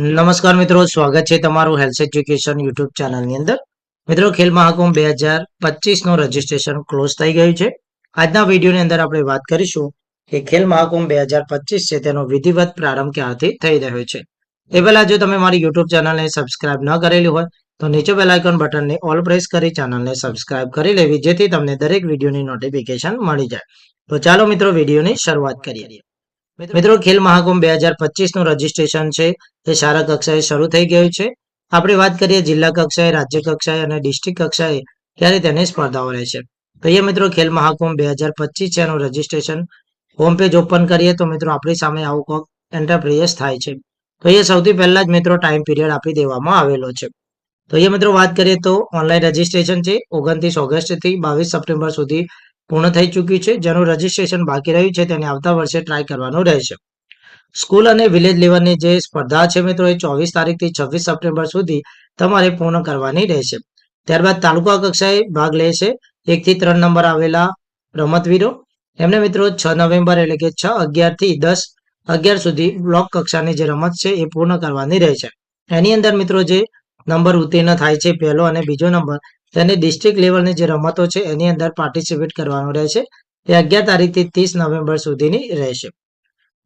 નમસ્કાર મિત્રો, સ્વાગત છે તમારું હેલ્થ એજ્યુકેશન યુટ્યુબ ચેનલની અંદર. મિત્રો, ખેલ મહાકુંભ બે હજાર પચીસનું રજીસ્ટ્રેશન ક્લોઝ થઈ ગયું છે. આજના વિડીયોની અંદર આપણે વાત કરીશું કે ખેલ મહાકુંભ બે હજાર પચીસ છે, તેનો વિધિવત પ્રારંભ ક્યારથી થઈ રહ્યો છે. એ પહેલા જો તમે મારી યુટ્યુબ ચેનલને સબસ્ક્રાઇબ ન કરેલી હોય, તો નીચે બેલ આઇકોન બટનને ઓલ પ્રેસ કરી ચેનલને સબસ્ક્રાઇબ કરી લેવી, જેથી તમને દરેક વિડીયોની નોટિફિકેશન મળી જાય. તો ચાલો મિત્રો, વિડીયોની શરૂઆત કરીએ. મિત્રો ખેલ મહાકુંભ બે હજાર પચીસનું રજીસ્ટ્રેશન છે. એ શાળા કક્ષાએ શરૂ થઈ ગયું છે. આપણે વાત કરીએ જિલ્લા કક્ષાએ, રાજ્ય કક્ષાએ અને ડિસ્ટ્રિક્ટ કક્ષાએ, ત્યારે તેની સ્પર્ધાઓ રહેશે તો એ મિત્રો, ખેલ મહાકુંભ બે હજાર પચીસ છે, એનું રજીસ્ટ્રેશન હોમ પેજ ઓપન કરીએ તો મિત્રો, આપણી સામે આવું કોક એન્ટરપ્રિયસ થાય છે. તો એ સૌથી પહેલા જ મિત્રો ટાઈમ પીરિયડ આપી દેવામાં આવેલો છે. તો એ મિત્રો, વાત કરીએ તો ઓનલાઈન રજીસ્ટ્રેશન છે. ઓગણત્રીસ ઓગસ્ટથી બાવીસ સપ્ટેમ્બર સુધી પૂર્ણ થઈ ચૂક્યું છે. જેનું રજીસ્ટ્રેશન બાકી રહ્યું છે તેને આવતા વર્ષે ટ્રાય કરવાનું રહેશે. સ્કૂલ અને વિલેજ લેવલની જે સ્પર્ધા છે મિત્રો, એ ચોવીસ તારીખથી છવ્વીસ સપ્ટેમ્બર સુધી તમારે પૂર્ણ કરવાની રહેશે. ત્યારબાદ તાલુકા કક્ષાએ ભાગ લેશે એકથી ત્રણ નંબર આવેલા રમતવીરો. એમને મિત્રો છ નવેમ્બર એટલે કે છ અગિયારથી દસ અગિયાર સુધી બ્લોક કક્ષાની જે રમત છે એ પૂર્ણ કરવાની રહેશે. એની અંદર મિત્રો જે નંબર ઉત્તીર્ણ થાય છે, પહેલો અને બીજો નંબર તેને ડિસ્ટ્રિક્ટ લેવલની જે રમતો છે, એની અંદર પાર્ટિસિપેટ કરવાનું રહેશે. એ અગિયાર તારીખથી ત્રીસ નવેમ્બર સુધીની રહેશે.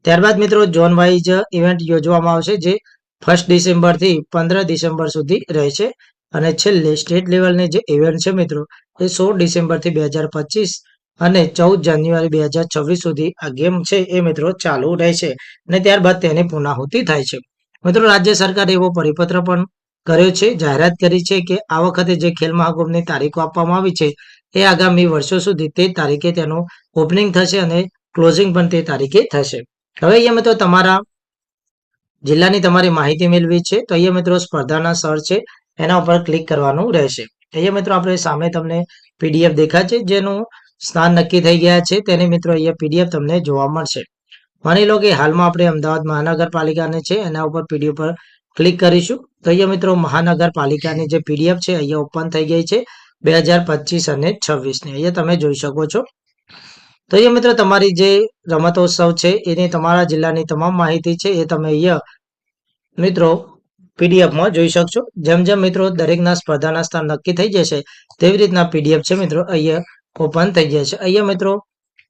ત્યારબાદ મિત્રો ઝોન વાઇઝ ઇવેન્ટ યોજવામાં આવશે, જે ફર્સ્ટ ડિસેમ્બરથી પંદર ડિસેમ્બર સુધી રહેશે. અને છેલ્લે સ્ટેટ લેવલની જે ઇવેન્ટ છે મિત્રો, એ સોળ ડિસેમ્બરથી બે હજાર પચીસ અને ચૌદ જાન્યુઆરી બે હજાર છવ્વીસ સુધી આ ગેમ છે, એ મિત્રો ચાલુ રહેશે. અને ત્યારબાદ તેની પુનાહુતિ થાય છે. મિત્રો, રાજ્ય સરકારે એવો પરિપત્ર પણ કર્યો છે, જાહેરાત કરી છે કે આ વખતે જે ખેલ મહાકુંભની તારીખો આપવામાં આવી છે, એ આગામી વર્ષો સુધી તે તારીખે તેનું ઓપનિંગ થશે અને ક્લોઝિંગ પણ તે તારીખે થશે. હવે અહીંયા મિત્રો તમારા જિલ્લાની તમારી માહિતી મેળવી છે, તો અહીંયા મિત્રો સ્પર્ધાના સર છે, એના ઉપર ક્લિક કરવાનું રહેશે. અહીંયા મિત્રો આપણે સામે તમને પીડીએફ દેખાય છે, જેનું સ્થાન નક્કી થઈ ગયા છે, તેને મિત્રો અહીંયા પીડીએફ તમને જોવા મળશે. માની લો કે હાલમાં આપણે અમદાવાદ મહાનગરપાલિકાને છે, એના ઉપર પીડીએફ પર ક્લિક કરીશું. તો અહીંયા મિત્રો મહાનગરપાલિકાની જે પીડીએફ છે, અહીંયા ઓપન થઈ ગઈ છે બે હજાર પચીસ અને છવ્વીસની. અહીંયા તમે જોઈ શકો છો. તો અહીંયા મિત્રો તમારી જે રમતોત્સવ છે, એની તમારા જિલ્લાની તમામ માહિતી છે, એ તમે અહીંયા મિત્રો પીડીએફમાં જોઈ શકશો. જેમ જેમ મિત્રો દરેકના સ્પર્ધાના સ્થાન નક્કી થઈ જશે, તેવી રીતના પીડીએફ છે મિત્રો અહીંયા ઓપન થઈ જશે અહીંયા મિત્રો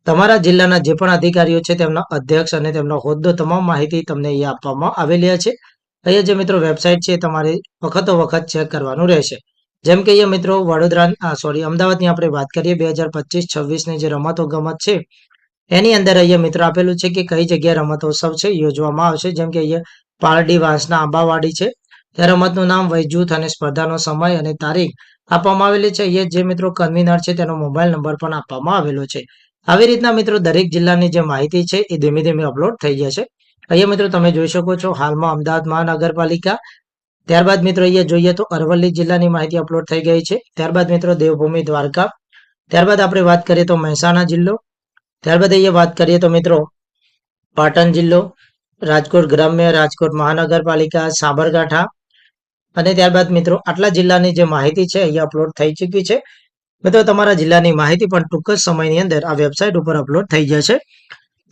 તમારા જિલ્લાના જે પણ અધિકારીઓ છે, તેમના અધ્યક્ષ અને તેમનો હોદ્દો, તમામ માહિતી તમને અહીંયા આપવામાં આવેલી છે. અહીંયા જે મિત્રો વેબસાઇટ છે તમારે વખતો વખત ચેક કરવાનું રહેશે. જેમ કે અહીંયા મિત્રો વડોદરા સોરી અમદાવાદની આપણે વાત કરીએ, બે હજાર પચીસ, છવ્વીસની જે રમતો ગમત છે, એની અંદર અહીંયા મિત્રો આપેલું છે કે કઈ જગ્યાએ રમતોત્સવ છે યોજવામાં આવશે. જેમ કે અહીંયા પારડી, વાંસના આંબાવાડી છે. તે રમતનું નામ વય જૂથ અને સ્પર્ધાનો સમય અને તારીખ આપવામાં આવેલી છે. અહીંયા જે મિત્રો કન્વીનર છે તેનો મોબાઈલ નંબર પણ આપવામાં આવેલો છે. આવી રીતના મિત્રો દરેક જિલ્લાની જે માહિતી છે એ ધીમે ધીમે અપલોડ થઈ જશે. અહીંયા મિત્રો તમે જોઈ શકો છો, હાલમાં અમદાવાદ મહાનગરપાલિકા, ત્યારબાદ મિત્રો અહીંયા જોઈએ તો અરવલ્લી જિલ્લાની માહિતી અપલોડ થઈ ગઈ છે. ત્યારબાદ મિત્રો દેવભૂમિ દ્વારકા, ત્યારબાદ આપણે વાત કરીએ તો મહેસાણા જિલ્લો, ત્યારબાદ અહીંયા વાત કરીએ તો મિત્રો પાટણ જિલ્લો, રાજકોટ ગ્રામ્ય, રાજકોટ મહાનગરપાલિકા, સાબરકાંઠા અને ત્યારબાદ મિત્રો આટલા જિલ્લાની જે માહિતી છે અહીંયા અપલોડ થઈ ચૂકી છે. મિત્રો તમારા જિલ્લાની માહિતી પણ ટૂંક જ સમયની અંદર આ વેબસાઇટ ઉપર અપલોડ થઈ જશે.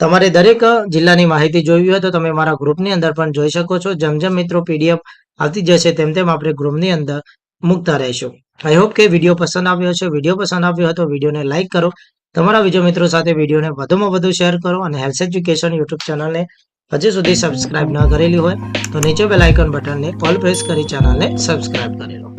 તમારે દરેક જિલ્લાની માહિતી જોવી હોય તો તમે મારા ગ્રુપની અંદર પણ જોઈ શકો છો. જેમ જેમ મિત્રો પીડીએફ આવતી જશે તેમ તેમ આપણે ગ્રુપની અંદર મૂકતા રહીશું. આઈ હોપ કે વીડિયો પસંદ આવ્યો છે વીડિયો પસંદ આવ્યો હોય તો વિડીયોને લાઇક કરો. તમારા બીજા મિત્રો સાથે વિડીયોને વધુમાં વધુ શેર કરો અને હેલ્થ એજ્યુકેશન યુટ્યુબ ચેનલને હજી સુધી સબસ્ક્રાઇબ ન કરેલી હોય તો નીચે બેલાઇકન બટનને ઓલ પ્રેસ કરી ચેનલને સબસ્ક્રાઇબ કરી લો.